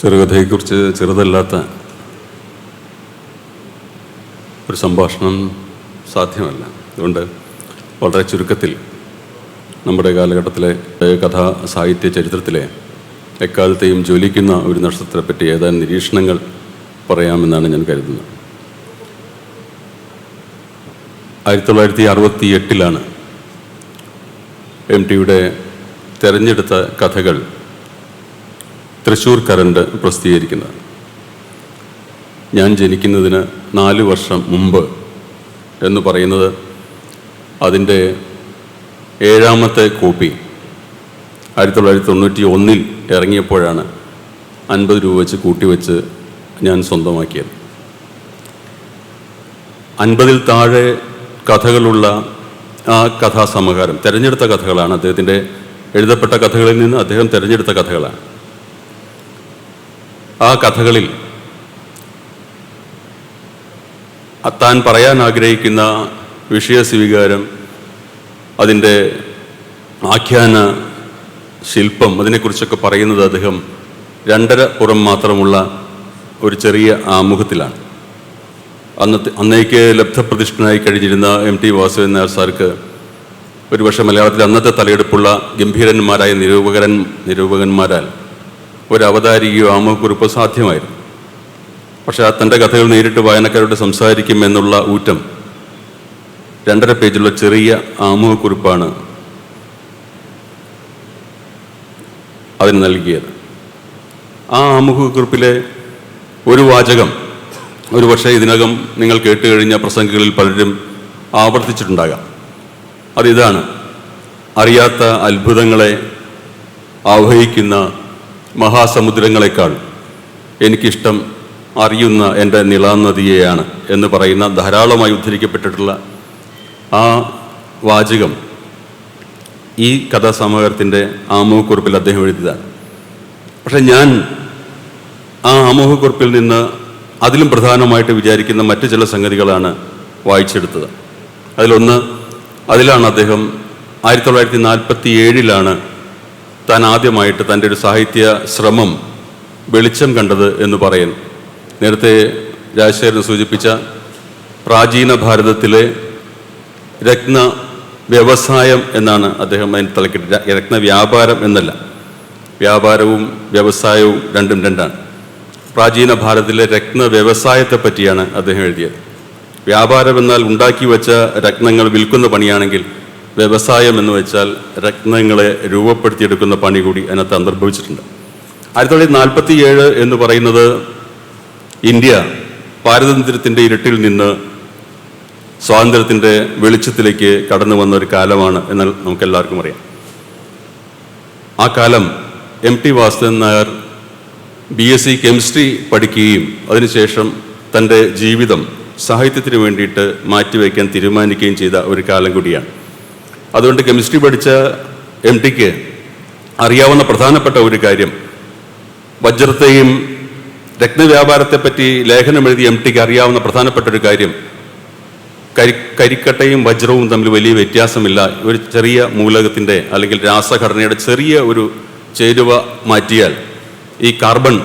ചെറുകഥയെക്കുറിച്ച് ചെറുതല്ലാത്ത ഒരു സംഭാഷണം സാധ്യമല്ല. അതുകൊണ്ട് വളരെ ചുരുക്കത്തിൽ നമ്മുടെ കാലഘട്ടത്തിലെ കഥാ സാഹിത്യ ചരിത്രത്തിലെ എക്കാലത്തെയും ജ്വലിക്കുന്ന ഒരു നക്ഷത്രത്തെപ്പറ്റി ഏതാനും നിരീക്ഷണങ്ങൾ പറയാമെന്നാണ് ഞാൻ കരുതുന്നത്. ആയിരത്തി തൊള്ളായിരത്തി അറുപത്തി എട്ടിലാണ് എം ടിയുടെ തെരഞ്ഞെടുത്ത കഥകൾ തൃശ്ശൂർ കറണ്ട് പ്രസിദ്ധീകരിക്കുന്നത്. ഞാൻ ജനിക്കുന്നതിന് നാല് വർഷം മുമ്പ് എന്ന് പറയുന്നത് അതിന്റെ ഏഴാമത്തെ കോപ്പി ആയിരത്തി തൊള്ളായിരത്തി തൊണ്ണൂറ്റി ഒന്നിൽ ഇറങ്ങിയപ്പോഴാണ് അൻപത് രൂപ വെച്ച് കൂട്ടിവെച്ച് ഞാൻ സ്വന്തമാക്കിയത്. അൻപതിൽ താഴെ കഥകളുള്ള ആ കഥാസമാഹാരം തിരഞ്ഞെടുത്ത കഥകളാണ് അദ്ദേഹത്തിന്റെ എഴുതപ്പെട്ട കഥകളിൽ നിന്ന് അദ്ദേഹം തിരഞ്ഞെടുത്ത കഥകളാണ്. ആ കഥകളിൽ താൻ പറയാൻ ആഗ്രഹിക്കുന്ന വിഷയ സ്വീകാരം അതിന്റെ ആഖ്യാന ശില്പം അതിനെക്കുറിച്ചൊക്കെ പറയുന്നത് അദ്ദേഹം രണ്ടര പുറം മാത്രമുള്ള ഒരു ചെറിയ ആമുഖത്തിലാണ്. അന്നത്തെ അന്നേക്ക് ലബ്ധപ്രതിഷ്ഠനായി കഴിഞ്ഞിരുന്ന എം ടി വാസുദേവൻ നായർ സാർക്ക് ഒരുപക്ഷെ മലയാളത്തിൽ അന്നത്തെ തലയെടുപ്പുള്ള ഗംഭീരന്മാരായ നിരൂപകരൻ നിരൂപകന്മാരാൽ ഒരു അവതാരികയോ ആമുഖക്കുറിപ്പോ സാധ്യമായിരുന്നു. പക്ഷെ ആ തന്റെ കഥകൾ നേരിട്ട് വായനക്കാരോട് സംസാരിക്കും എന്നുള്ള ഊറ്റം രണ്ടര പേജുള്ള ചെറിയ ആമുഖക്കുറിപ്പാണ് അതിന് നൽകിയത്. ആ ആമുഖക്കുറിപ്പിലെ ഒരു വാചകം ഒരു പക്ഷേ ഇതിനകം നിങ്ങൾ കേട്ട് കഴിഞ്ഞ പ്രസംഗങ്ങളിൽ പലരും ആവർത്തിച്ചിട്ടുണ്ടാകാം. അതിതാണ് അറിയാത്ത അത്ഭുതങ്ങളെ ആവഹിക്കുന്ന മഹാസമുദ്രങ്ങളെക്കാൾ എനിക്കിഷ്ടം അറിയുന്ന എന്റെ നിളാനദിയെയാണ് എന്ന് പറയുന്ന ധാരാളമായി ഉദ്ധരിക്കപ്പെട്ടിട്ടുള്ള ആ വാചകം ഈ കഥാസമാഹാരത്തിന്റെ ആമുഖക്കുറിപ്പിൽ അദ്ദേഹം എഴുതിയതാണ്. പക്ഷെ ഞാൻ ആ ആമുഖക്കുറിപ്പിൽ നിന്ന് അതിലും പ്രധാനമായിട്ട് വിചാരിക്കുന്ന മറ്റു ചില സംഗതികളാണ് വായിച്ചെടുത്തത്. അതിലൊന്ന് അതിലാണ് അദ്ദേഹം ആയിരത്തി തൊള്ളായിരത്തി നാൽപ്പത്തി ഏഴിലാണ് താൻ ആദ്യമായിട്ട് തന്റെ ഒരു സാഹിത്യ ശ്രമം വെളിച്ചം കണ്ടത് എന്ന് പറയുന്നു നേരത്തെ രാജശേഖരൻ സൂചിപ്പിച്ച പ്രാചീന ഭാരതത്തിലെ രത്ന വ്യവസായം എന്നാണ് അദ്ദേഹം അതിന് തലക്കിട്ട്. രത്ന വ്യാപാരം എന്നല്ല. വ്യാപാരവും വ്യവസായവും രണ്ടും രണ്ടാണ്. പ്രാചീന ഭാരതത്തിലെ രത്ന വ്യവസായത്തെ പറ്റിയാണ് അദ്ദേഹം എഴുതിയത്. വ്യാപാരം എന്നാൽ ഉണ്ടാക്കി വെച്ച രത്നങ്ങൾ വിൽക്കുന്ന പണിയാണെങ്കിൽ വ്യവസായം എന്ന് വെച്ചാൽ രത്നങ്ങളെ രൂപപ്പെടുത്തിയെടുക്കുന്ന പണി കൂടി അതിനകത്ത് അന്തർഭവിച്ചിട്ടുണ്ട്. ആയിരത്തി തൊള്ളായിരത്തി നാൽപ്പത്തി ഏഴ് എന്ന് പറയുന്നത് ഇന്ത്യ പാരതന്ത്ര്യത്തിന്റെ ഇരുട്ടിൽ നിന്ന് സ്വാതന്ത്ര്യത്തിന്റെ വെളിച്ചത്തിലേക്ക് കടന്നു വന്ന ഒരു കാലമാണ് എന്നാൽ നമുക്കെല്ലാവർക്കും അറിയാം. ആ കാലം M T Vasudevan Nair B S C chemistry പഠിക്കുകയും അതിനുശേഷം തന്റെ ജീവിതം സാഹിത്യത്തിന് വേണ്ടിയിട്ട് മാറ്റിവെക്കാൻ തീരുമാനിക്കുകയും ചെയ്ത ഒരു കാലം കൂടിയാണ്. അതുകൊണ്ട് കെമിസ്ട്രി പഠിച്ച എം ടിക്ക് അറിയാവുന്ന പ്രധാനപ്പെട്ട ഒരു കാര്യം. വജ്രത്തെയും രത്നവ്യാപാരത്തെപ്പറ്റി ലേഖനം എഴുതി എം ടിക്ക് അറിയാവുന്ന പ്രധാനപ്പെട്ട ഒരു കാര്യം. കരി കരിക്കട്ടയും വജ്രവും തമ്മിൽ വലിയ വ്യത്യാസമില്ല. ഒരു ചെറിയ മൂലകത്തിന്റെ അല്ലെങ്കിൽ രാസഘടനയുടെ ചെറിയ ഒരു ചേരുവ മാറ്റിയാൽ ഈ കാർബൺ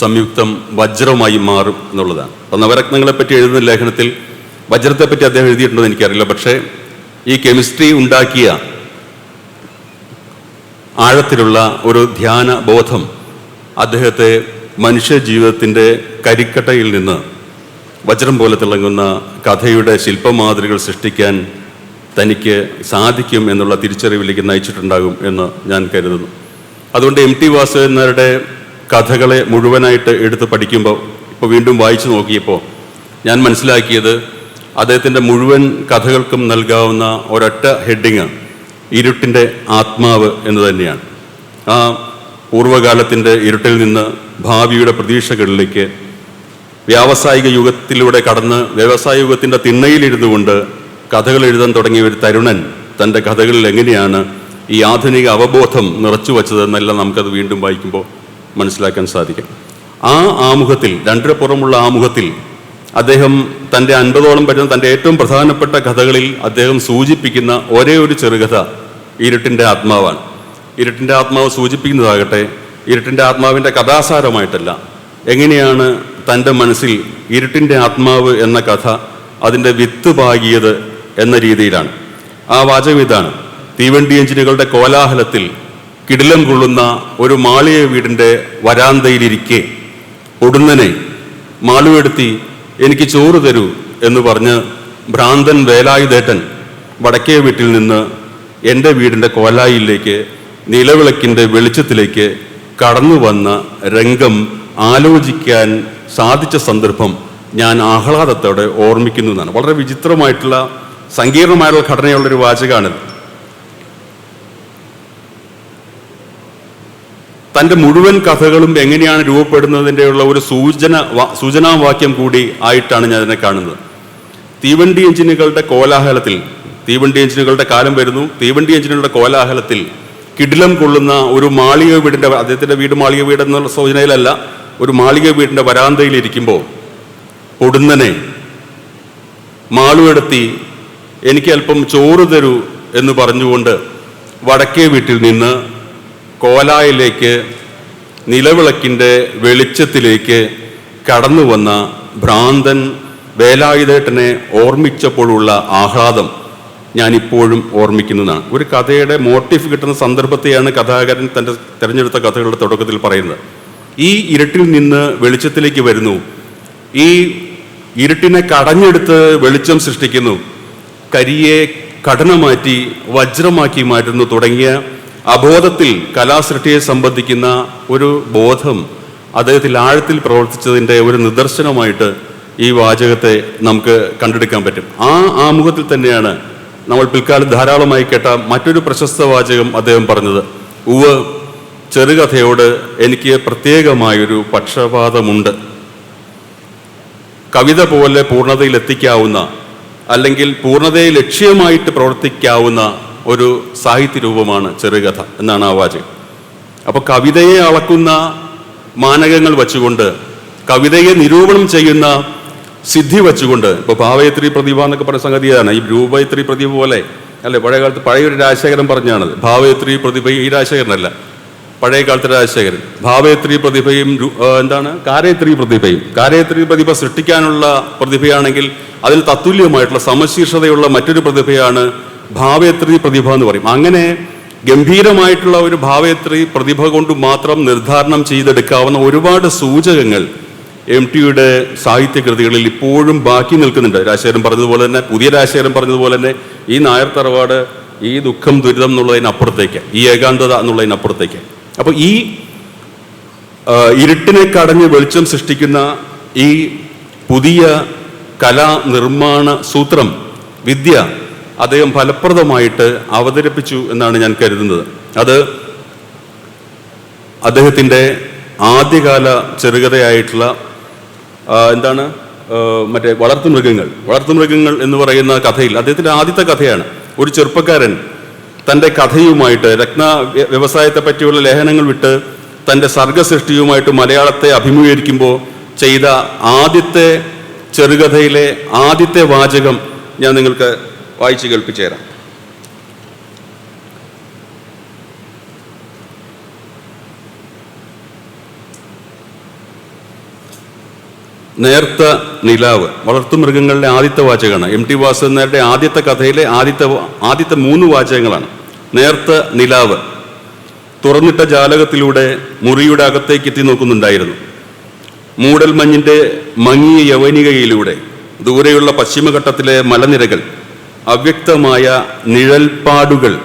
സംയുക്തം വജ്രമായി മാറും എന്നുള്ളതാണ്. അപ്പോൾ നവരത്നങ്ങളെപ്പറ്റി എഴുതുന്ന ലേഖനത്തിൽ വജ്രത്തെപ്പറ്റി അദ്ദേഹം എഴുതിയിട്ടുണ്ടെന്ന് എനിക്കറിയില്ല. പക്ഷേ ഈ കെമിസ്ട്രി ഉണ്ടാക്കിയ ആഴത്തിലുള്ള ഒരു ധ്യാന ബോധം അദ്ദേഹത്തെ മനുഷ്യ ജീവിതത്തിന്റെ കരിക്കട്ടയിൽ നിന്ന് വജ്രം പോലെ തിളങ്ങുന്ന കഥയുടെ ശില്പമാതൃകൾ സൃഷ്ടിക്കാൻ തനിക്ക് സാധിക്കും എന്നുള്ള തിരിച്ചറിവിലേക്ക് നയിച്ചിട്ടുണ്ടാകും എന്ന് ഞാൻ കരുതുന്നു. അതുകൊണ്ട് എം ടി വാസുദേവൻ കഥകളെ മുഴുവനായിട്ട് എടുത്ത് പഠിക്കുമ്പോൾ ഇപ്പോൾ വീണ്ടും വായിച്ചു നോക്കിയപ്പോൾ ഞാൻ മനസ്സിലാക്കിയത് അദ്ദേഹത്തിന്റെ മുഴുവൻ കഥകൾക്കും നൽകാവുന്ന ഒരൊറ്റ ഹെഡിങ് ഇരുട്ടിന്റെ ആത്മാവ് എന്ന് തന്നെയാണ്. ആ പൂർവകാലത്തിന്റെ ഇരുട്ടിൽ നിന്ന് ഭാവിയുടെ പ്രതീക്ഷകളിലേക്ക് വ്യാവസായിക യുഗത്തിലൂടെ കടന്ന് വ്യവസായ യുഗത്തിന്റെ തിണ്ണയിലിരുന്നു കൊണ്ട് കഥകൾ എഴുതാൻ തുടങ്ങിയ ഒരു തരുണൻ തന്റെ കഥകളിൽ എങ്ങനെയാണ് ഈ ആധുനിക അവബോധം നിറച്ചു വച്ചതെന്നെല്ലാം നമുക്കത് വീണ്ടും വായിക്കുമ്പോൾ മനസ്സിലാക്കാൻ സാധിക്കും. ആ ആമുഖത്തിൽ രണ്ടര പുറമുള്ള ആമുഖത്തിൽ അദ്ദേഹം തന്റെ അൻപതോളം പറ്റുന്ന തന്റെ ഏറ്റവും പ്രധാനപ്പെട്ട കഥകളിൽ അദ്ദേഹം സൂചിപ്പിക്കുന്ന ഒരേ ഒരു ചെറുകഥ ഇരുട്ടിന്റെ ആത്മാവാണ്. ഇരുട്ടിന്റെ ആത്മാവ് സൂചിപ്പിക്കുന്നതാകട്ടെ ഇരുട്ടിന്റെ ആത്മാവിന്റെ കഥാസാരമായിട്ടല്ല. എങ്ങനെയാണ് തന്റെ മനസ്സിൽ ഇരുട്ടിന്റെ ആത്മാവ് എന്ന കഥ അതിന്റെ വിത്ത് പാകിയത് എന്ന രീതിയിലാണ്. ആ വാചകം ഇതാണ്. തീവണ്ടി എഞ്ചിനുകളുടെ കോലാഹലത്തിൽ കിടിലം കൊള്ളുന്ന ഒരു മാളിക വീടിന്റെ വരാന്തയിലിരിക്കെ ഒടുന്നനെ മാളുവെടുത്തി എനിക്ക് ചോറ് തരൂ എന്ന് പറഞ്ഞ് ഭ്രാന്തൻ വേലായുധേട്ടൻ വടക്കേ വീട്ടിൽ നിന്ന് എന്റെ വീടിന്റെ കോലായിലേക്ക് നിലവിളക്കിന്റെ വെളിച്ചത്തിലേക്ക് കടന്നു വന്ന രംഗം ആലോചിക്കാൻ സാധിച്ച സന്ദർഭം ഞാൻ ആഹ്ലാദത്തോടെ ഓർമ്മിക്കുന്നു എന്നാണ്. വളരെ വിചിത്രമായിട്ടുള്ള സങ്കീർണമായിട്ടുള്ള ഘടനയുള്ളൊരു വാചകമാണിത് തന്റെ മുഴുവൻ കഥകളും എങ്ങനെയാണ് രൂപപ്പെടുന്നതിന്റെയുള്ള ഒരു സൂചന സൂചനാവാക്യം കൂടി ആയിട്ടാണ് ഞാൻ അതിനെ കാണുന്നത്. തീവണ്ടി എഞ്ചിനുകളുടെ കോലാഹലത്തിൽ തീവണ്ടി എഞ്ചിനുകളുടെ കാലം വരുന്നു. തീവണ്ടി എഞ്ചിനുകളുടെ കോലാഹലത്തിൽ കിടിലം കൊള്ളുന്ന ഒരു മാളിക വീടിന്റെ അദ്ദേഹത്തിന്റെ വീട് മാളിക വീട് എന്നുള്ള സൂചനയിലല്ല ഒരു മാളിക വീടിന്റെ വരാന്തയിൽ ഇരിക്കുമ്പോൾ പൊടുന്നനെ മാളുവെടുത്തി എനിക്ക് അല്പം ചോറ് തരൂ എന്ന് പറഞ്ഞുകൊണ്ട് വടക്കേ വീട്ടിൽ നിന്ന് കോലായിലേക്ക് നിലവിളക്കിന്റെ വെളിച്ചത്തിലേക്ക് കടന്നു വന്ന ഭ്രാന്തൻ വേലായുധേട്ടനെ ഓർമ്മിച്ചപ്പോഴുള്ള ആഹ്ലാദം ഞാനിപ്പോഴും ഓർമ്മിക്കുന്നതാണ്. ഒരു കഥയുടെ മോട്ടീഫ് കിട്ടുന്ന സന്ദർഭത്തെയാണ് കഥാകാരൻ തന്റെ തിരഞ്ഞെടുത്ത കഥകളുടെ തുടക്കത്തിൽ പറയുന്നത്. ഈ ഇരുട്ടിൽ നിന്ന് വെളിച്ചത്തിലേക്ക് വരുന്നു. ഈ ഇരുട്ടിനെ കടഞ്ഞെടുത്ത് വെളിച്ചം സൃഷ്ടിക്കുന്നു. കരിയെ കടന മാറ്റി വജ്രമാക്കി മാറ്റുന്നു തുടങ്ങിയ അബോധത്തിൽ കലാസൃഷ്ടിയെ സംബന്ധിക്കുന്ന ഒരു ബോധം അദ്ദേഹത്തിൽ ആഴത്തിൽ പ്രവർത്തിച്ചതിന്റെ ഒരു നിദർശനമായിട്ട് ഈ വാചകത്തെ നമുക്ക് കണ്ടെടുക്കാൻ പറ്റും. ആ ആമുഖത്തിൽ തന്നെയാണ് നമ്മൾ പിൽക്കാലം ധാരാളമായി കേട്ട മറ്റൊരു പ്രശസ്ത വാചകം അദ്ദേഹം പറഞ്ഞത്. ഉവ് ചെറുകഥയോട് എനിക്ക് പ്രത്യേകമായൊരു പക്ഷപാതമുണ്ട്. കവിത പോലെ പൂർണതയിൽ എത്തിക്കാവുന്ന അല്ലെങ്കിൽ പൂർണതയെ ലക്ഷ്യമായിട്ട് പ്രവർത്തിക്കാവുന്ന ഒരു സാഹിത്യ രൂപമാണ് ചെറുകഥ എന്നാണ് ആ വാചകം. അപ്പോൾ കവിതയെ അളക്കുന്ന മാനകങ്ങൾ വച്ചുകൊണ്ട് കവിതയെ നിരൂപണം ചെയ്യുന്ന സിദ്ധി വച്ചുകൊണ്ട് ഇപ്പോൾ ഭാവയത്രി പ്രതിഭ എന്നൊക്കെ പറഞ്ഞ സംഗതിയാണ് ഈ രൂപയത്രി പ്രതിഭ പോലെ അല്ലെ പഴയ കാലത്ത് പഴയ ഒരു രാജശേഖരൻ പറഞ്ഞാണത്. ഭാവയത്രി പ്രതിഭ ഈ രാജശേഖരനല്ല പഴയ കാലത്തെ രാജശേഖരൻ. ഭാവയത്രി പ്രതിഭയും എന്താണ്? കാരയത്രി പ്രതിഭയും. കാരയത്രി പ്രതിഭ സൃഷ്ടിക്കാനുള്ള പ്രതിഭയാണെങ്കിൽ അതിൽ തത്തുല്യമായിട്ടുള്ള സമശീർഷതയുള്ള മറ്റൊരു പ്രതിഭയാണ് ഭാവയത്രി പ്രതിഭ എന്ന് പറയും. അങ്ങനെ ഗംഭീരമായിട്ടുള്ള ഒരു ഭാവയത്രി പ്രതിഭ കൊണ്ട് മാത്രം നിർദ്ധാരണം ചെയ്തെടുക്കാവുന്ന ഒരുപാട് സൂചകങ്ങൾ എം ടിയുടെ സാഹിത്യകൃതികളിൽ ഇപ്പോഴും ബാക്കി നിൽക്കുന്നുണ്ട്. രാജശേഖരൻ പറഞ്ഞതുപോലെ തന്നെ പുതിയ രാജശേഖരൻ പറഞ്ഞതുപോലെ തന്നെ ഈ നായർ തറവാട് ഈ ദുഃഖം ദുരിതം എന്നുള്ളതിനപ്പുറത്തേക്ക് ഈ ഏകാന്തത എന്നുള്ളതിനപ്പുറത്തേക്ക്. അപ്പോൾ ഈ ഇരുട്ടിനെ കടഞ്ഞ് വെളിച്ചം സൃഷ്ടിക്കുന്ന ഈ പുതിയ കലാ നിർമ്മാണ സൂത്രം വിദ്യ അദ്ദേഹം ഫലപ്രദമായിട്ട് അവതരിപ്പിച്ചു എന്നാണ് ഞാൻ കരുതുന്നത്. അത് അദ്ദേഹത്തിന്റെ ആദ്യകാല ചെറുകഥയായിട്ടുള്ള എന്താണ് മറ്റേ വളർത്തുമൃഗങ്ങൾ. വളർത്തുമൃഗങ്ങൾ എന്ന് പറയുന്ന കഥയിൽ അദ്ദേഹത്തിന്റെ ആദ്യത്തെ കഥയാണ്. ഒരു ചെറുപ്പക്കാരൻ തന്റെ കഥയുമായിട്ട് രത്ന വ്യവസായത്തെ പറ്റിയുള്ള ലേഖനങ്ങൾ വിട്ട് തന്റെ സർഗസൃഷ്ടിയുമായിട്ട് മലയാളത്തെ അഭിമുഖീകരിക്കുമ്പോൾ ചെയ്ത ആദ്യത്തെ ചെറുകഥയിലെ ആദ്യത്തെ വാചകം ഞാൻ നിങ്ങൾക്ക് വായിച്ചു കേൾപ്പിച്ചു തരാം നേർത്ത നിലാവ്. വളർത്തുമൃഗങ്ങളുടെ ആദ്യത്തെ വാചകമാണ്. എം ടി വാസുദേവന്റെ ആദ്യത്തെ കഥയിലെ ആദ്യത്തെ ആദ്യത്തെ മൂന്ന് വാചകങ്ങളാണ്. നേർത്ത നിലാവ്. തുറന്നിട്ട ജാലകത്തിലൂടെ മുറിയുടെ അകത്തേക്ക് എത്തി നോക്കുന്നുണ്ടായിരുന്നു. മൂടൽ മഞ്ഞിന്റെ മങ്ങിയ യവനികയിലൂടെ. ദൂരെയുള്ള പശ്ചിമഘട്ടത്തിലെ മലനിരകൾ. അവ്യക്തമായ നിഴൽപ്പാടുകൾ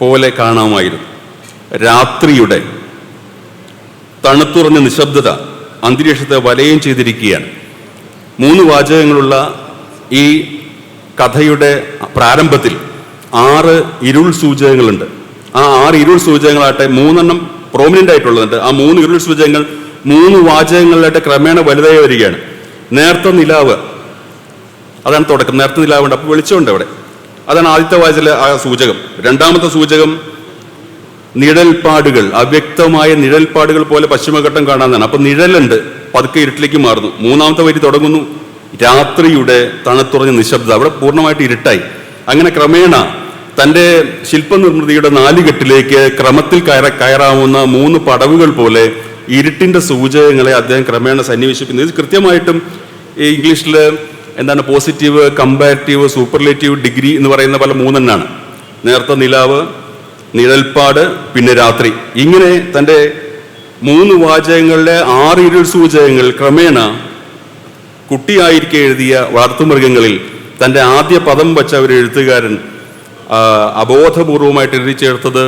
പോലെ കാണാമായിരുന്നു. രാത്രിയുടെ തണുത്തുറഞ്ഞ നിശബ്ദത അന്തരീക്ഷത്തെ വലയം ചെയ്തിരിക്കുകയാണ്. മൂന്ന് വാചകങ്ങളുള്ള ഈ കഥയുടെ പ്രാരംഭത്തിൽ ആറ് ഇരുൾ സൂചകങ്ങളുണ്ട്. ആ ആറ് ഇരുൾ സൂചകങ്ങളാട്ടെ മൂന്നെണ്ണം പ്രോമിനന്റ് ആയിട്ടുള്ളതുണ്ട്. ആ മൂന്ന് ഇരുൾ സൂചകങ്ങൾ മൂന്ന് വാചകങ്ങളിലായിട്ട് ക്രമേണ വലുതായി വരികയാണ്. നേർത്ത നിലാവ് അതാണ് തുടക്കം. നേരത്തെ നിലാവുണ്ട്. അപ്പോൾ വെളിച്ചമുണ്ട് അവിടെ. അതാണ് ആദ്യത്തെ വാചകത്തിലെ ആ സൂചകം. രണ്ടാമത്തെ സൂചകം നിഴൽപ്പാടുകൾ. അവ്യക്തമായ നിഴൽപ്പാടുകൾ പോലെ പശ്ചിമഘട്ടം കാണാനാണ്. അപ്പൊ നിഴലുണ്ട്. പതുക്കെ ഇരുട്ടിലേക്ക് മാറുന്നു. മൂന്നാമത്തെ വരി തുടങ്ങുന്നു. രാത്രിയുടെ തണുത്തുറഞ്ഞ നിശബ്ദത. അവിടെ പൂർണമായിട്ട് ഇരുട്ടായി. അങ്ങനെ ക്രമേണ തന്റെ ശില്പനിർമ്മിതിയുടെ നാലുകെട്ടിലേക്ക് ക്രമത്തിൽ കയറ കയറാവുന്ന മൂന്ന് പടവുകൾ പോലെ ഇരുട്ടിന്റെ സൂചകങ്ങളെ അദ്ദേഹം ക്രമേണ സന്നിവേശിപ്പിക്കുന്നത് ഇത് കൃത്യമായിട്ടും ഈ ഇംഗ്ലീഷിൽ എന്താണ് പോസിറ്റീവ് കമ്പാരിറ്റീവ് സൂപ്പർലേറ്റീവ് ഡിഗ്രി എന്ന് പറയുന്ന പല മൂന്നെണ്ണാണ്. നേർത്ത നിലാവ് നിഴൽപ്പാട് പിന്നെ രാത്രി. ഇങ്ങനെ തന്റെ മൂന്ന് വാചകങ്ങളിലെ ആറ് ഇരുൾ സൂചകങ്ങൾ ക്രമേണ കുട്ടിയായിരിക്കെ എഴുതിയ വളർത്തുമൃഗങ്ങളിൽ തന്റെ ആദ്യ പദം വച്ച ഒരു എഴുത്തുകാരൻ അബോധപൂർവമായിട്ട് എഴുതി ചേർത്തത്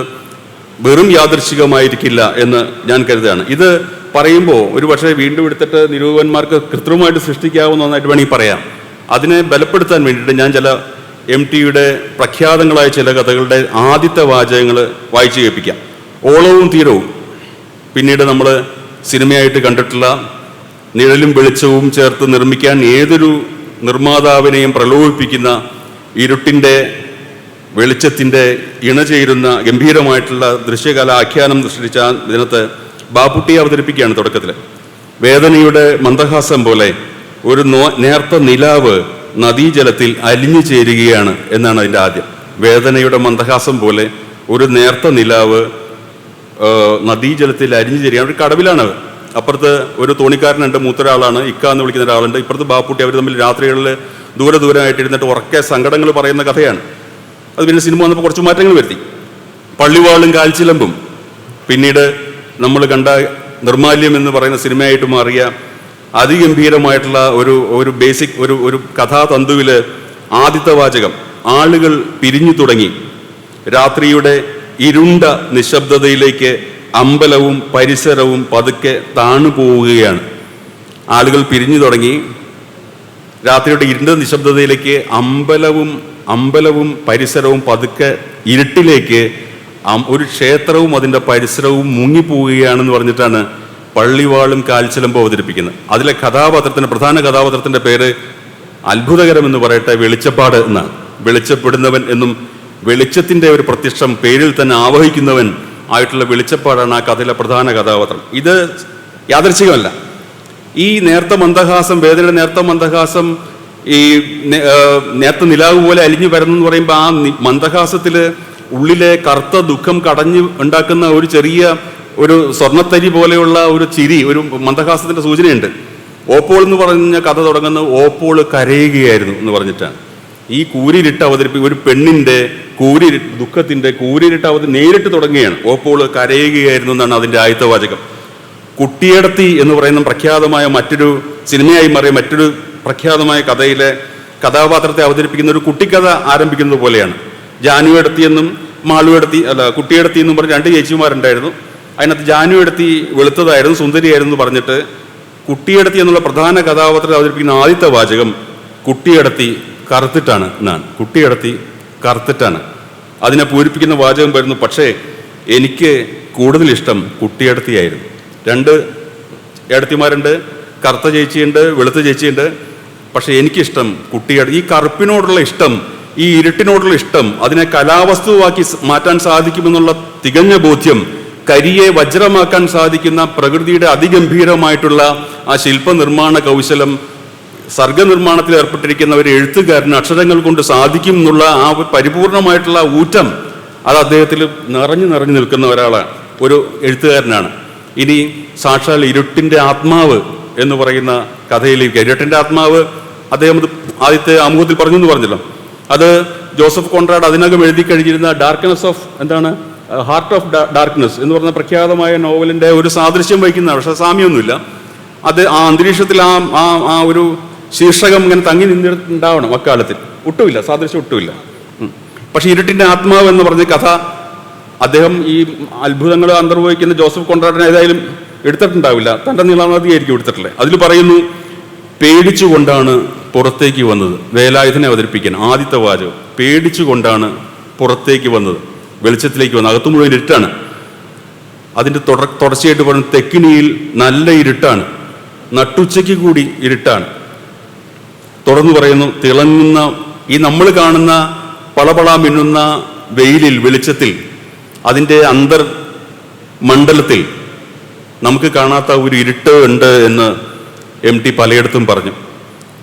വെറും യാദൃശികമായിരിക്കില്ല എന്ന് ഞാൻ കരുതുകയാണ്. ഇത് പറയുമ്പോൾ ഒരു പക്ഷേ വീണ്ടും എടുത്തിട്ട് നിരൂപന്മാർക്ക് കൃത്രിമമായിട്ട് സൃഷ്ടിക്കാവുന്ന ഒന്നായിട്ട് വേണമെങ്കിൽ പറയാം. അതിനെ ബലപ്പെടുത്താൻ വേണ്ടിയിട്ട് ഞാൻ ചില എം ടിയുടെ പ്രഖ്യാതങ്ങളായ ചില കഥകളുടെ ആദ്യത്തെ വാചകങ്ങൾ വായിച്ചു കേൾപ്പിക്കാം. ഓളവും തീരവും. പിന്നീട് നമ്മൾ സിനിമയായിട്ട് കണ്ടിട്ടുള്ള നിഴലും വെളിച്ചവും ചേർത്ത് നിർമ്മിക്കാൻ ഏതൊരു നിർമ്മാതാവിനെയും പ്രലോഭിപ്പിക്കുന്ന ഇരുട്ടിന്റെ വെളിച്ചത്തിന്റെ ഇണചേരുന്ന ഗംഭീരമായിട്ടുള്ള ദൃശ്യകല ആഖ്യാനം സൃഷ്ടിച്ച ദിനത്ത് ബാപ്പുട്ടി അവതരിപ്പിക്കുകയാണ് തുടക്കത്തിൽ വേദനയുടെ മന്ദഹാസം പോലെ ഒരു നേർത്ത നിലാവ് നദീജലത്തിൽ അലിഞ്ഞു ചേരുകയാണ് എന്നാണ് അതിന്റെ ആദ്യം. വേദനയുടെ മന്ദഹാസം പോലെ ഒരു നേർത്ത നിലാവ് നദീജലത്തിൽ അരിഞ്ഞു ചേരുകയാണ്. ഒരു കടവിലാണ് അപ്പുറത്ത് ഒരു തോണിക്കാരനുണ്ട് മൂത്തൊരാളാണ്. ഇക്ക എന്ന് വിളിക്കുന്ന ഒരാളുണ്ട്. ഇപ്പുറത്ത് ബാപ്പുട്ടി അവർ തമ്മിൽ രാത്രികളിൽ ദൂരെ ദൂരമായിട്ട് ഇരുന്നിട്ട് ഉറക്കെ സങ്കടങ്ങൾ പറയുന്ന കഥയാണ്. അത് പിന്നെ സിനിമ വന്നപ്പോൾ കുറച്ച് മാറ്റങ്ങൾ വരുത്തി. പള്ളിവാളും കാൽച്ചിലമ്പും. പിന്നീട് നമ്മൾ കണ്ട നിർമാല്യം എന്ന് പറയുന്ന സിനിമയായിട്ട് മാറിയ അതിഗംഭീരമായിട്ടുള്ള ഒരു ഒരു ബേസിക് ഒരു ഒരു കഥാതന്തുവിൽ ആദ്യത്തെ വാചകം ആളുകൾ പിരിഞ്ഞു തുടങ്ങി. രാത്രിയുടെ ഇരുണ്ട നിശബ്ദതയിലേക്ക് അമ്പലവും പരിസരവും പതുക്കെ താണു പോവുകയാണ്. ആളുകൾ പിരിഞ്ഞു തുടങ്ങി. രാത്രിയുടെ ഇരുണ്ട നിശബ്ദതയിലേക്ക് അമ്പലവും അമ്പലവും പരിസരവും പതുക്കെ ഇരുട്ടിലേക്ക് ഒരു ക്ഷേത്രവും അതിന്റെ പരിസരവും മുങ്ങിപ്പോവുകയാണെന്ന് പറഞ്ഞിട്ടാണ് പള്ളിവാളും കാൽച്ചിലമ്പും അവതരിപ്പിക്കുന്നത്. അതിലെ കഥാപാത്രത്തിന്റെ പ്രധാന കഥാപാത്രത്തിന്റെ പേര് അത്ഭുതകരം എന്ന് പറയട്ടെ വെളിച്ചപ്പാട് എന്നാണ്. വെളിച്ചപ്പെടുന്നവൻ എന്നും വെളിച്ചത്തിന്റെ ഒരു പ്രത്യക്ഷം പേരിൽ തന്നെ ആവഹിക്കുന്നവൻ ആയിട്ടുള്ള വെളിച്ചപ്പാടാണ് ആ കഥയിലെ പ്രധാന കഥാപാത്രം. ഇത് യാദർശികമല്ല. ഈ നേർത്ത മന്ദഹാസം വേദനയുടെ നേർത്ത മന്ദഹാസം ഈ നേരത്തെ നിലാവ് പോലെ അലിഞ്ഞു വരുന്നു എന്ന് പറയുമ്പോൾ ആ മന്ദഹാസത്തിൽ ഉള്ളിലെ കറുത്ത ദുഃഖം കടഞ്ഞു ഉണ്ടാക്കുന്ന ഒരു ചെറിയ ഒരു സ്വർണത്തരി പോലെയുള്ള ഒരു ചിരി ഒരു മന്ദഹാസത്തിന്റെ സൂചനയുണ്ട്. ഓപ്പോൾ എന്ന് പറഞ്ഞ കഥ തുടങ്ങുന്ന ഓപ്പോൾ കരയുകയായിരുന്നു എന്ന് പറഞ്ഞിട്ടാണ്. ഈ കൂരിരിട്ട് അവതരിപ്പി ഒരു പെണ്ണിന്റെ കൂരിരി ദുഃഖത്തിന്റെ കൂരിരിട്ട് അവതരി നേരിട്ട് തുടങ്ങുകയാണ്. ഓപ്പോൾ കരയുകയായിരുന്നു എന്നാണ് അതിന്റെ ആദ്യത്തെ വാചകം കുട്ടിയടത്തി എന്ന് പറയുന്ന പ്രഖ്യാതമായ മറ്റൊരു സിനിമയായി മാറിയ മറ്റൊരു പ്രഖ്യാതമായ കഥയിലെ കഥാപാത്രത്തെ അവതരിപ്പിക്കുന്ന ഒരു കുട്ടിക്കഥ ആരംഭിക്കുന്നത് പോലെയാണ്. ജാനു എടുത്തിയെന്നും മാളു എടുത്തി അല്ല കുട്ടിയെടുത്തി എന്നും പറഞ്ഞ് രണ്ട് ചേച്ചിമാരുണ്ടായിരുന്നു. അതിനകത്ത് ജാനു എടുത്തി വെളുത്തതായിരുന്നു സുന്ദരിയായിരുന്നു എന്ന് പറഞ്ഞിട്ട് കുട്ടിയെടുത്തി എന്നുള്ള പ്രധാന കഥാപാത്രത്തെ അവതരിപ്പിക്കുന്ന ആദ്യത്തെ വാചകം കുട്ടിയെടുത്തി കറുത്തിട്ടാണ് എന്നാണ്. കുട്ടിയെടുത്തി കറുത്തിട്ടാണ്. അതിനെ പൂരിപ്പിക്കുന്ന വാചകം വരുന്നു പക്ഷേ എനിക്ക് കൂടുതൽ ഇഷ്ടം കുട്ടിയെടുത്തിയായിരുന്നു രണ്ട് ഏടത്തിമാരുണ്ട് കറുത്ത ചേച്ചിയുണ്ട് വെളുത്ത ചേച്ചിയുണ്ട് പക്ഷെ എനിക്കിഷ്ടം കുട്ടിയുടെ ഈ കറുപ്പിനോടുള്ള ഇഷ്ടം ഈ ഇരുട്ടിനോടുള്ള ഇഷ്ടം അതിനെ കലാവസ്തുവാക്കി മാറ്റാൻ സാധിക്കുമെന്നുള്ള തികഞ്ഞ ബോധ്യം കരിയെ വജ്രമാക്കാൻ സാധിക്കുന്ന പ്രകൃതിയുടെ അതിഗംഭീരമായിട്ടുള്ള ആ ശില്പനിർമ്മാണ കൗശലം സർഗനിർമ്മാണത്തിൽ ഏർപ്പെട്ടിരിക്കുന്ന ഒരു എഴുത്തുകാരന് അക്ഷരങ്ങൾ കൊണ്ട് സാധിക്കും എന്നുള്ള ആ പരിപൂർണമായിട്ടുള്ള ഊറ്റം അത് അദ്ദേഹത്തിൽ നിറഞ്ഞു നിറഞ്ഞു നിൽക്കുന്ന ഒരാളാണ് ഒരു എഴുത്തുകാരനാണ്. ഇനി സാക്ഷാൽ ഇരുട്ടിന്റെ ആത്മാവ് എന്ന് പറയുന്ന കഥയിലേക്ക് ഇരുട്ടിന്റെ ആത്മാവ് അദ്ദേഹം ആദ്യത്തെ ആമുഖത്തിൽ പറഞ്ഞു എന്ന് പറഞ്ഞല്ലോ. അത് ജോസഫ് കോൺട്രാഡ് അതിനകം എഴുതി കഴിഞ്ഞിരുന്ന ഡാർക്ക്നെസ് ഓഫ് എന്താണ്? ഹാർട്ട് ഓഫ് ഡാർക്ക്നെസ് എന്ന് പറഞ്ഞ പ്രഖ്യാതമായ നോവലിന്റെ ഒരു സാദൃശ്യം വഹിക്കുന്നതാണ്. പക്ഷേ സാമ്യമൊന്നുമില്ല. അത് ആ അന്തരീക്ഷത്തിൽ ആ ആ ആ ഒരു ശീർഷകം ഇങ്ങനെ തങ്ങി നിന്നിട്ടുണ്ടാവണം അക്കാലത്തിൽ. ഒട്ടുമില്ല. സാദൃശ്യം ഒട്ടുമില്ല. പക്ഷേ ഇരുട്ടിന്റെ ആത്മാവ് എന്ന് പറഞ്ഞ കഥ അദ്ദേഹം ഈ അത്ഭുതങ്ങൾ അന്തർവഹിക്കുന്ന ജോസഫ് കൊണ്ടാടനെ ഏതായാലും എടുത്തിട്ടുണ്ടാവില്ല. തന്റെ നീളാനദിയായിരിക്കും എടുത്തിട്ടുള്ളത്. അതിൽ പറയുന്നു പേടിച്ചുകൊണ്ടാണ് പുറത്തേക്ക് വന്നത്. വേലായുധനെ അവതരിപ്പിക്കാൻ ആദ്യത്തെ വാചകം. പേടിച്ചുകൊണ്ടാണ് പുറത്തേക്ക് വന്നത്. വെളിച്ചത്തിലേക്ക് വന്നത് അകത്തു മുഴുവൻ ഇരുട്ടാണ്. അതിന്റെ തുടർ തുടർച്ചയായിട്ട് പറയുന്നത് തെക്കിനിയിൽ നല്ല ഇരുട്ടാണ്. നട്ടുച്ചയ്ക്ക് കൂടി ഇരുട്ടാണ്. തുടർന്ന് പറയുന്നു തിളങ്ങുന്ന ഈ നമ്മൾ കാണുന്ന പളപള മിന്നുന്ന വെയിലിൽ വെളിച്ചത്തിൽ അതിന്റെ അന്തർ മണ്ഡലത്തിൽ നമുക്ക് കാണാത്ത ഒരു ഇരുട്ട് ഉണ്ട് എന്ന് എം ടി പലയിടത്തും പറഞ്ഞു.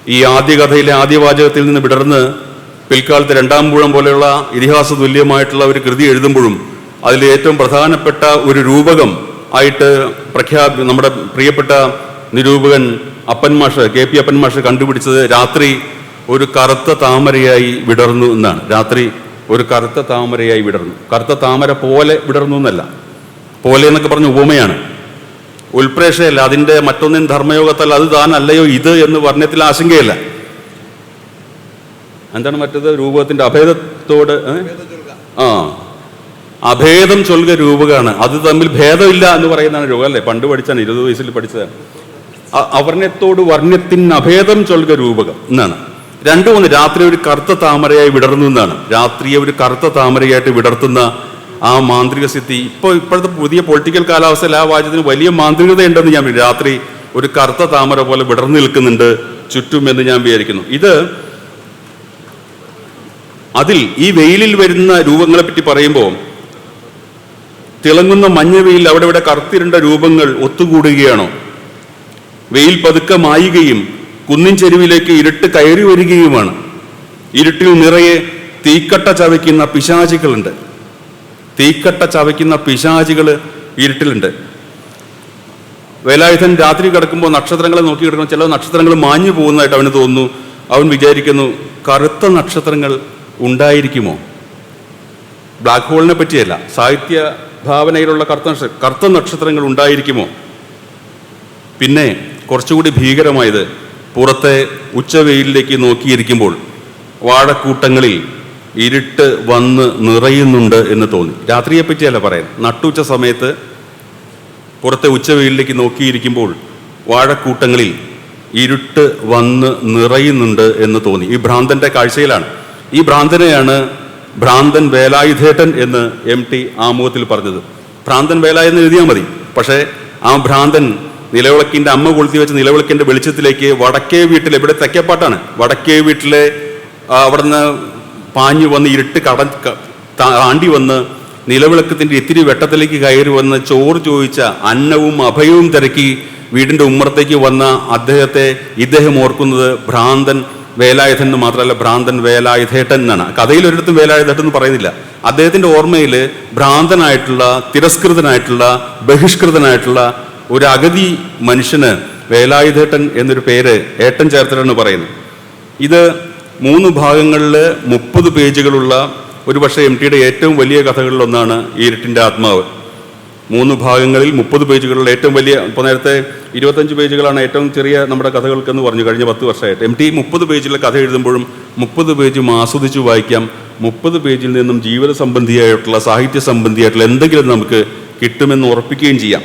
ഈ ആദ്യ കഥയിലെ ആദ്യ വാചകത്തിൽ നിന്ന് വിടർന്ന് പിൽക്കാലത്ത് രണ്ടാം പൂഴം പോലെയുള്ള ഇതിഹാസ തുല്യമായിട്ടുള്ള ഒരു കൃതി എഴുതുമ്പോഴും അതിൽ ഏറ്റവും പ്രധാനപ്പെട്ട ഒരു രൂപകം ആയിട്ട് പ്രഖ്യാപി നമ്മുടെ പ്രിയപ്പെട്ട നിരൂപകൻ അപ്പൻ മാഷ് കെ പി അപ്പൻ മാഷ് കണ്ടുപിടിച്ചത് രാത്രി ഒരു കറുത്ത താമരയായി വിടർന്നു എന്നാണ്. രാത്രി ഒരു കറുത്ത താമരയായി വിടർന്നു. കറുത്ത താമര പോലെ വിടർന്നു എന്നല്ല. പോലെ എന്നൊക്കെ പറഞ്ഞ ഉപമയാണ്. ഉൽപ്രേക്ഷയല്ല അതിന്റെ മറ്റൊന്നിൻ ധർമ്മയോഗത്തല്ല അത് താൻ അല്ലയോ ഇത് എന്ന് വർണത്തിൽ ആശങ്കയില്ല. എന്താണ് മറ്റത്? രൂപത്തിന്റെ അഭേദത്തോട് ആ. അഭേദം ചൊൽക രൂപകാണ്. അത് തമ്മിൽ ഭേദമില്ല എന്ന് പറയുന്നതാണ് രൂപ അല്ലേ? പണ്ട് പഠിച്ചാണ് ഇരുപത് വയസ്സിൽ പഠിച്ചതാണ്. അവർണ്യത്തോട് വർണ്യത്തിന് അഭേദം ചൊൽക രൂപകം എന്നാണ്. രണ്ടു മൂന്ന് രാത്രി ഒരു കറുത്ത താമരയായി വിടർന്നു എന്നാണ്. രാത്രിയെ ഒരു കറുത്ത താമരയായിട്ട് വിടർത്തുന്ന ആ മാന്ത്രിക സ്ഥിതി. ഇപ്പോൾ ഇപ്പോഴത്തെ പുതിയ പൊളിറ്റിക്കൽ കാലാവസ്ഥയിൽ ആ വാചകത്തിന് വലിയ മാന്ത്രികത ഉണ്ടെന്ന് ഞാൻ. രാത്രി ഒരു കറുത്ത താമര പോലെ വിടർന്നു നിൽക്കുന്നുണ്ട് ചുറ്റും എന്ന് ഞാൻ വിചാരിക്കുന്നു. ഇത് അതിൽ ഈ വെയിലിൽ വരുന്ന രൂപങ്ങളെ പറ്റി പറയുമ്പോൾ തിളങ്ങുന്ന മഞ്ഞ വെയിൽ അവിടെ ഇവിടെ കറുത്തിരണ്ട രൂപങ്ങൾ ഒത്തുകൂടുകയാണോ? വെയിൽ പതുക്കെ മായുകയും കുന്നിൻ ചെരുവിലേക്ക് ഇരുട്ട് കയറി വരികയുമാണ്. ഇരുട്ടിൽ നിറയെ തീക്കട്ട ചവയ്ക്കുന്ന പിശാചികളുണ്ട്. തീക്കട്ട ചവയ്ക്കുന്ന പിശാചികൾ ഇരുട്ടിലുണ്ട്. വേലായുധൻ രാത്രി കിടക്കുമ്പോൾ നക്ഷത്രങ്ങളെ നോക്കി കിടക്കുന്ന ചില നക്ഷത്രങ്ങൾ മാഞ്ഞു പോകുന്നതായിട്ട് അവന് തോന്നുന്നു. അവൻ വിചാരിക്കുന്നു കറുത്ത നക്ഷത്രങ്ങൾ ഉണ്ടായിരിക്കുമോ? ബ്ലാക്ക് ഹോളിനെ പറ്റിയല്ല സാഹിത്യ ഭാവനയിലുള്ള കറുത്ത നക്ഷത്ര കറുത്ത നക്ഷത്രങ്ങൾ ഉണ്ടായിരിക്കുമോ? പിന്നെ കുറച്ചുകൂടി ഭീകരമായത് പുറത്തെ ഉച്ചവെയിലിലേക്ക് നോക്കിയിരിക്കുമ്പോൾ വാഴക്കൂട്ടങ്ങളിൽ ഇരുട്ട് വന്ന് നിറയുന്നുണ്ട് എന്ന് തോന്നി. രാത്രിയെ പറ്റിയല്ല പറയാൻ. നട്ടുച്ച സമയത്ത് പുറത്തെ ഉച്ച ഉച്ചവെയിലിലേക്ക് നോക്കിയിരിക്കുമ്പോൾ വാഴക്കൂട്ടങ്ങളിൽ ഇരുട്ട് വന്ന് നിറയുന്നുണ്ട് എന്ന് തോന്നി. ഈ ഭ്രാന്തന്റെ കാഴ്ചയിലാണ്. ഈ ഭ്രാന്തനെയാണ് ഭ്രാന്തൻ വേലായുധേട്ടൻ എന്ന് എം ടി ആമുഖത്തിൽ പറഞ്ഞത്. ഭ്രാന്തൻ വേലായ എന്ന് എഴുതിയാൽ മതി. പക്ഷേ ആ ഭ്രാന്തൻ നിലവിളക്കിന്റെ അമ്മ കൊളുത്തി വെച്ച നിലവിളക്കിന്റെ വെളിച്ചത്തിലേക്ക് വടക്കേ വീട്ടിലെ ഇവിടെ തെക്കേപ്പാട്ടാണ്? വടക്കേ വീട്ടിലെ അവിടുന്ന് പാഞ്ഞു വന്ന് ഇരുട്ട് കട താണ്ടി വന്ന് നിലവിളക്കത്തിന്റെ ഇത്തിരി വെട്ടത്തിലേക്ക് കയറി വന്ന് ചോറ് ചോദിച്ച അന്നവും അഭയവും തിരക്കി വീടിന്റെ ഉമ്മറത്തേക്ക് വന്ന അദ്ദേഹത്തെ ഇദ്ദേഹം ഓർക്കുന്നത് ഭ്രാന്തൻ വേലായുധൻ എന്ന് മാത്രമല്ല ഭ്രാന്തൻ വേലായുധേട്ടൻ എന്നാണ്. കഥയിൽ ഒരിടത്തും വേലായുധേട്ടൻ എന്ന് പറയുന്നില്ല. അദ്ദേഹത്തിന്റെ ഓർമ്മയിൽ ഭ്രാന്തനായിട്ടുള്ള തിരസ്കൃതനായിട്ടുള്ള ബഹിഷ്കൃതനായിട്ടുള്ള ഒരു അഗതി മനുഷ്യന് വേലായുധേട്ടൻ എന്നൊരു പേര് ഏട്ടൻ ചേർത്തലെന്ന് പറയുന്നത്. ഇത് മൂന്ന് ഭാഗങ്ങളിൽ മുപ്പത് പേജുകളുള്ള ഒരു പക്ഷേ എം ടിയുടെ ഏറ്റവും വലിയ കഥകളിലൊന്നാണ് ഈരട്ടിന്റെ ആത്മാവ്. മൂന്ന് ഭാഗങ്ങളിൽ മുപ്പത് പേജുകളുള്ള ഏറ്റവും വലിയ ഇപ്പോൾ നേരത്തെ ഇരുപത്തഞ്ച് പേജുകളാണ് ഏറ്റവും ചെറിയ നമ്മുടെ കഥകൾക്കെന്ന് പറഞ്ഞു കഴിഞ്ഞ പത്ത് വർഷമായിട്ട്. എം ടി മുപ്പത് പേജിലെ കഥ എഴുതുമ്പോഴും മുപ്പത് പേജും ആസ്വദിച്ച് വായിക്കാം. മുപ്പത് പേജിൽ നിന്നും ജീവിത സംബന്ധിയായിട്ടുള്ള സാഹിത്യ സംബന്ധിയായിട്ടുള്ള എന്തെങ്കിലും നമുക്ക് കിട്ടുമെന്ന് ഉറപ്പിക്കുകയും ചെയ്യാം.